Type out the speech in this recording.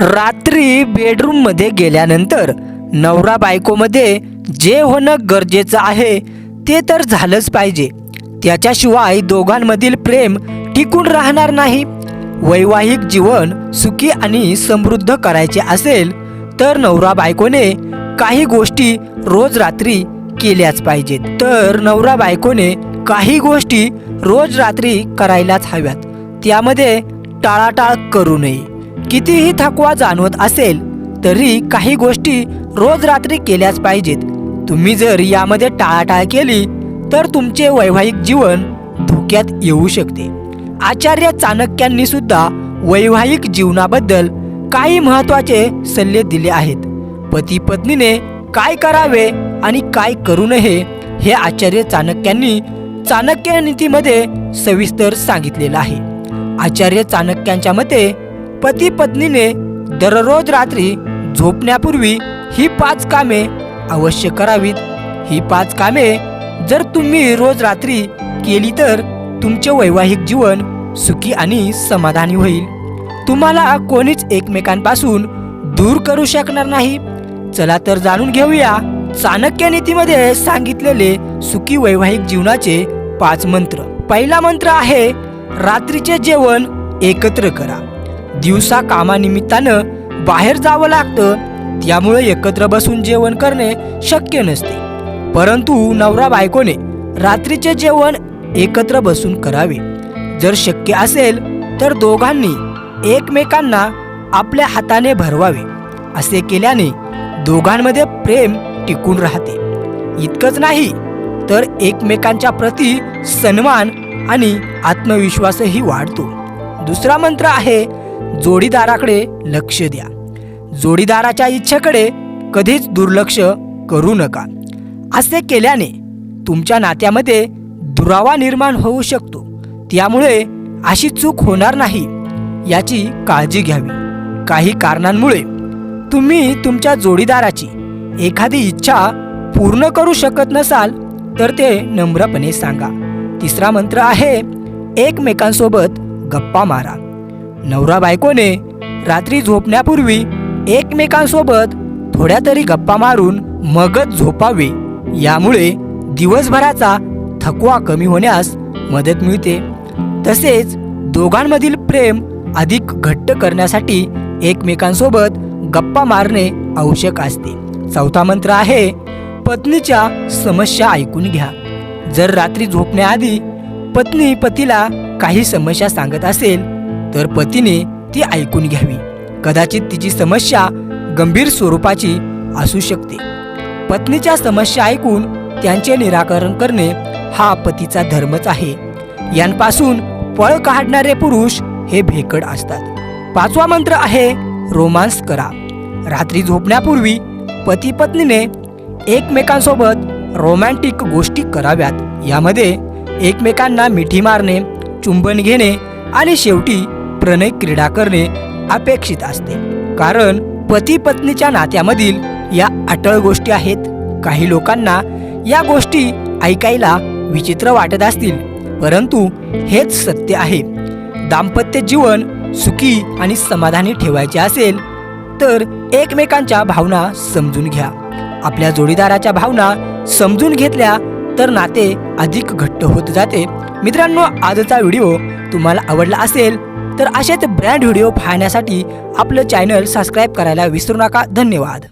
रात्री बेडरूममध्ये गेल्यानंतर नवरा बायकोमध्ये जे होणं गरजेचं आहे ते तर झालंच पाहिजे. त्याच्याशिवाय दोघांमधील प्रेम टिकून राहणार नाही. वैवाहिक जीवन सुखी आणि समृद्ध करायचे असेल तर नवरा बायकोने काही गोष्टी रोज रात्री केल्याच पाहिजेत. तर नवरा बायकोने काही गोष्टी रोज रात्री करायलाच हव्यात. त्यामध्ये टाळाटाळ करू नये. कितीही थकवा जाणवत असेल तरी काही गोष्टी रोज रात्री केल्याच पाहिजेत. तुम्ही जर यामध्ये टाळाटाळ केली तर तुमचे वैवाहिक जीवन धोक्यात येऊ शकते. आचार्य चाणक्यांनी सुद्धा वैवाहिक जीवनाबद्दल काही महत्त्वाचे सल्ले दिले आहेत. पती पत्नीने काय करावे आणि काय करू नये हे आचार्य चाणक्यांनी चाणक्य नीतीमध्ये सविस्तर सांगितलेलं आहे. आचार्य चाणक्यांच्या मते पती पत्नीने दररोज रात्री झोपण्यापूर्वी ही पाच कामे अवश्य करावीत. ही पाच कामे जर तुम्ही रोज रात्री केली तर तुमचे वैवाहिक जीवन सुखी आणि समाधानी होईल. तुम्हाला कोणीच एकमेकांपासून दूर करू शकणार नाही. चला तर जाणून घेऊया चाणक्य नीतीमध्ये सांगितलेले सुखी वैवाहिक जीवनाचे पाच मंत्र. पहिला मंत्र आहे रात्रीचे जेवण एकत्र करा. दिवसा कामानिमित्तानं बाहेर जावं लागतं. त्यामुळे एकत्र बसून जेवण करणे शक्य नसते. परंतु नवरा बायकोने रात्रीचे जेवण एकत्र बसून करावे. जर शक्य असेल तर दोघांनी एकमेकांना आपल्या हाताने भरवावे. असे केल्याने दोघांमध्ये प्रेम टिकून राहते. इतकंच नाही तर एकमेकांच्या प्रती सन्मान आणि आत्मविश्वासही वाढतो. दुसरा मंत्र आहे जोडीदाराकडे लक्ष द्या. जोडीदाराच्या इच्छेकडे कधीच दुर्लक्ष करू नका. असे केल्याने तुमच्या नात्यामध्ये दुरावा निर्माण होऊ शकतो. त्यामुळे अशी चूक होणार नाही याची काळजी घ्यावी. काही कारणांमुळे तुम्ही तुमच्या जोडीदाराची एखादी इच्छा पूर्ण करू शकत नसाल तर ते नम्रपणे सांगा. तिसरा मंत्र आहे एकमेकांसोबत गप्पा मारा. नवरा बायकोने रात्री झोपण्यापूर्वी एकमेकांसोबत थोड्या तरी गप्पा मारून मगच झोपावे. यामुळे दिवसभराचा थकवा कमी होण्यास मदत मिळते. तसेच दोघांमधील प्रेम अधिक घट्ट करण्यासाठी एकमेकांसोबत गप्पा मारणे आवश्यक असते. चौथा मंत्र आहे पत्नीच्या समस्या ऐकून घ्या. जर रात्री झोपण्याआधी पत्नी पतीला काही समस्या सांगत असेल तर पतीने ती ऐकून घ्यावी. कदाचित तिची समस्या गंभीर स्वरूपाची असू शकते. पत्नीच्या समस्या ऐकून त्यांचे निराकरण करणे हा पतीचा धर्मच आहे. यांपासून पळ काढणारे पुरुष हे भेकड असतात. पाचवा मंत्र आहे रोमांस करा. रात्री झोपण्यापूर्वी पती पत्नीने एकमेकांसोबत रोमॅन्टिक गोष्टी कराव्यात. यामध्ये एकमेकांना मिठी मारणे चुंबन घेणे आणि शेवटी प्रणय क्रीडा करणे अपेक्षित असते. कारण पती पत्नीच्या नात्यामधील या अटळ गोष्टी आहेत. काही लोकांना या गोष्टी ऐकायला विचित्र वाटत असतील. परंतु हेच सत्य आहे. दाम्पत्य जीवन सुखी आणि समाधानी ठेवायचे असेल तर एकमेकांच्या भावना समजून घ्या. आपल्या जोडीदाराच्या भावना समजून घेतल्या तर नाते अधिक घट्ट होत जाते. मित्रांनो आजचा व्हिडिओ तुम्हाला आवडला असेल तर असेच ब्रँड व्हिडिओ पाहण्यासाठी आपलं चॅनल सबस्क्राईब करायला विसरू नका. धन्यवाद.